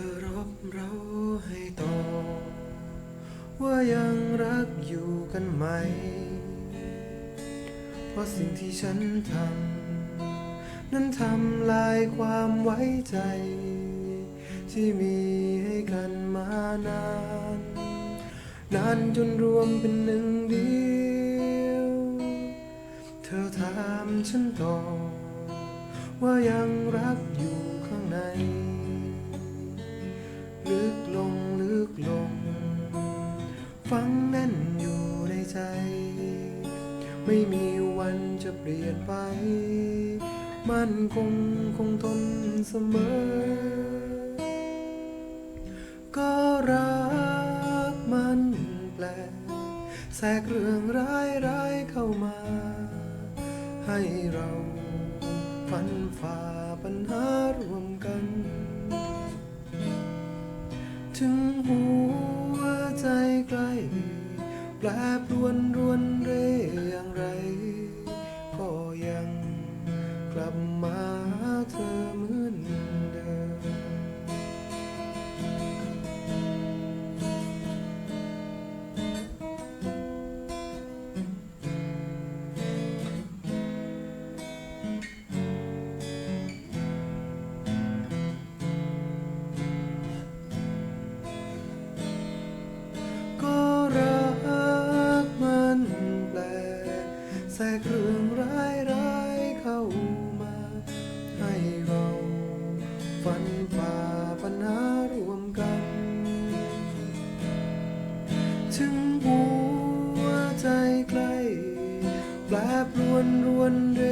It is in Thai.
ธอรบเราให้ต่อ ว่ายังรักอยู่กันไหม เพราะสิ่งที่ฉันทำ นั้นทำลายความไว้ใจ ที่มีให้กันมานาน นานจนรวมเป็นหนึ่งเดียว เธอถามฉันต่อ ว่ายังรักอยู่ข้างใน ไม่มีวันจะเปลี่ยนไป มันคงคงทนเสมอ ก็รักมันแปลกแทรกเรื่องร้ายร้ายเข้ามา ให้เราฟันฝ่าปัญหารวมกัน ถึงหัวใจใกล้ แปรปรวนรวนเรอย่างไร ก็ยังกลับมา กเรื่องร้ายร้ายเข้ามา ให้เราฟันฝ่าปัญหารวมกัน ถึงหัวใจใกล้แปรปรวนรวนเร